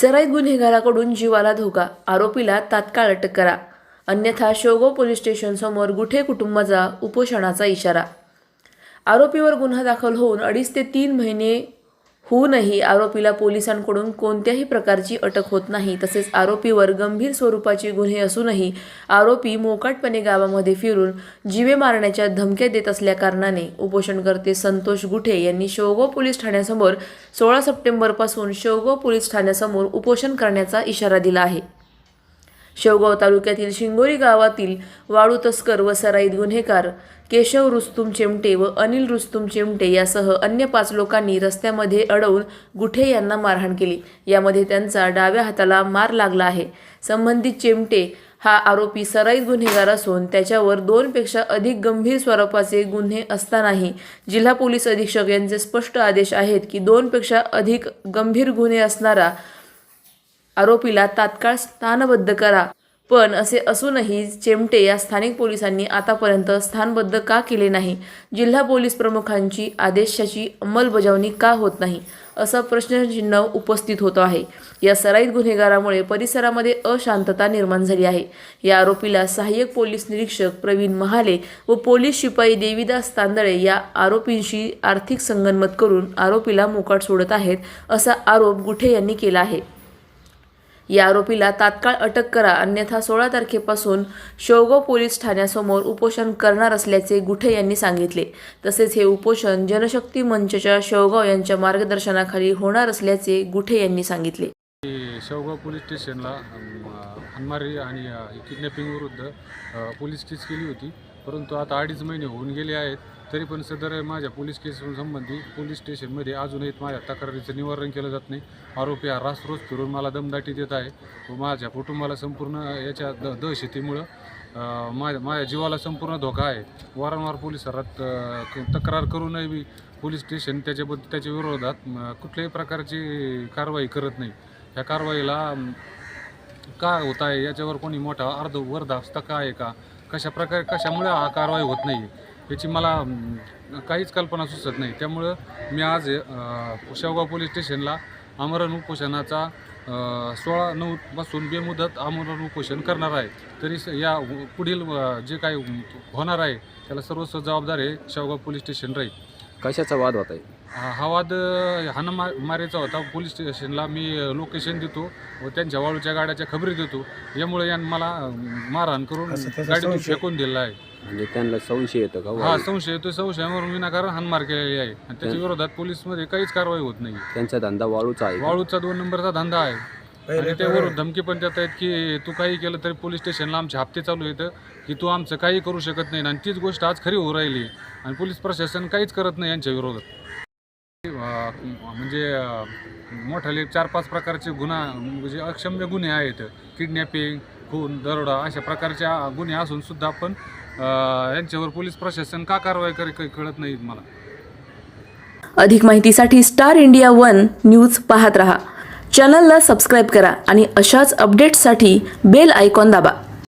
सराईत गुन्हेगाराकडून जीवाला धोका. आरोपीला तात्काळ अटक करा. अन्यथा शोगो पोलीस स्टेशनसमोर गुठे कुटुंबाचा उपोषणाचा इशारा. आरोपीवर गुन्हा दाखल होऊन अडीच ते तीन महिने होऊनही आरोपीला पोलिसांकडून कोणत्याही प्रकारची अटक होत नाही. तसेच आरोपीवर गंभीर स्वरूपाचे गुन्हे असूनही आरोपी मोकाटपणे गावामध्ये फिरून जीवे मारण्याच्या धमक्या देत असल्याकारणाने उपोषणकर्ते संतोष गुठे यांनी शेवगाव पोलीस ठाण्यासमोर सोळा सप्टेंबरपासून शेवगाव पोलीस ठाण्यासमोर उपोषण करण्याचा इशारा दिला आहे. शेवगाव तालुक्यातील शिंगोरी गावातील वाळू तस्कर व सराईत गुन्हेगार केशव रुस्तुम चिमटे व अनिल रुस्तुम चिमटे यासह अन्य पाच लोकांनी रस्त्यामध्ये अडवून गुठे यांना मारहाण केली. यामध्ये त्यांचा डाव्या हाताला मार लागला आहे. संबंधित चिमटे हा आरोपी सराईत गुन्हेगार असून त्याच्यावर दोनपेक्षा अधिक गंभीर स्वरूपाचे गुन्हे असतानाही जिल्हा पोलीस अधीक्षक यांचे स्पष्ट आदेश आहेत की दोनपेक्षा अधिक गंभीर गुन्हे असणारा आरोपीला तात्काळ स्थानबद्ध करा. पण असे असूनही चेमटे या स्थानिक पोलिसांनी आतापर्यंत स्थानबद्ध का केले नाही? जिल्हा पोलीस प्रमुखांची आदेशाची अंमलबजावणी का होत नाही? असा प्रश्नचिन्ह उपस्थित होतो आहे. या सराईत गुन्हेगारामुळे परिसरामध्ये अशांतता निर्माण झाली आहे. या आरोपीला सहाय्यक पोलीस निरीक्षक प्रवीण महाले व पोलीस शिपाई देवीदास तांदळे या आरोपींशी आर्थिक संगनमत करून आरोपीला मोकाट सोडत आहेत असा आरोप गुठे यांनी केला आहे. या आरोपीला तात्काळ अटक करा अन्यथा सोळा तारखेपासून शेवगाव पोलीस ठाण्यासमोर उपोषण करणार असल्याचे गुठे यांनी सांगितले. तसेच हे उपोषण जनशक्ती मंचच्या शेवगाव यांच्या मार्गदर्शनाखाली होणार असल्याचे गुठे यांनी सांगितले. शेवगाव पोलीस स्टेशनला अम, आणि किडनॅपिंगविरुद्ध किडनॅपिंग विरुद्ध पोलीस केस केली होती. परंतु आता अडीच महिने होऊन गेले आहेत तरी पण सदर माझ्या पोलीस केस संबंधी पोलीस स्टेशनमध्ये अजूनही माझ्या तक्रारीचं निवारण केलं जात नाही. आरोपी हा रास रोज फिरून मला दमदाटी देत आहे. व माझ्या कुटुंबाला संपूर्ण याच्या द दहशतीमुळं माझ्या माझ्या जीवाला संपूर्ण धोका आहे. वारंवार पोलिसात तक्रार करूनही मी पोलीस स्टेशन त्याच्याबद्दल त्याच्या विरोधात कुठल्याही प्रकारची कारवाई करत नाही. ह्या कारवाईला का होत आहे? याच्यावर कोणी मोठा अर्ध वरदास्ता काय आहे का? कशा प्रकारे कशामुळे हा कारवाई होत नाही? याची मला काहीच कल्पना सुचत नाही. त्यामुळं मी आज अ, शेवगाव पोलीस स्टेशनला आमरण उपोषणाचा सोळा नऊ पासून बेमुदत आमरण उपोषण करणार आहे. तरी स- या पुढील जे काही होणार आहे त्याला सर्वस्व जबाबदार आहे शेवगाव पोलीस स्टेशन राहील. कशाचा वाद होत आहे? हा हा वाद हाना मा मारेचा होता. पोलीस स्टेशनला मी लोकेशन देतो व त्यांच्या वाळूच्या गाड्याच्या खबरी देतो. यामुळे यानं मला मारहाण करून गाडीतून फेकून दिलेला आहे. म्हणजे त्यांना संशय येतं का? हा? संशय तो संशयावरून विनाकारण हानमार केलेली आहे. आणि त्याच्या विरोधात पोलीसमध्ये काहीच कारवाई होत नाही त्यांचा धंदा वाळूचा आहे का? वाळूचा दोन नंबरचा धंदा आहे. आणि त्यावरून धमकी पण देत आहेत की तू काही केलं तरी पोलीस स्टेशनला आमचे हप्ते चालू आहेत की तू आमचं काही करू शकत नाही. आणि तीच गोष्ट आज खरी होऊ राहिली. आणि पोलीस प्रशासन काहीच करत नाही यांच्या विरोधात. म्हणजे अं, मोठाले चार पाच प्रकारचे गुन्हा म्हणजे अक्षम्य गुन्हे आहेत. किडनॅपिंग खून दरोडा अशा प्रकारच्या गुन्हे असून सुद्धा पण यांच्यावर पोलीस प्रशासन का कारवाई करे काही कळत नाही मला. अधिक माहितीसाठी स्टार इंडिया वन न्यूज पाहत रहा. चॅनलला सबस्क्राईब करा आणि अशाच अपडेट्ससाठी बेल आयकॉन दाबा.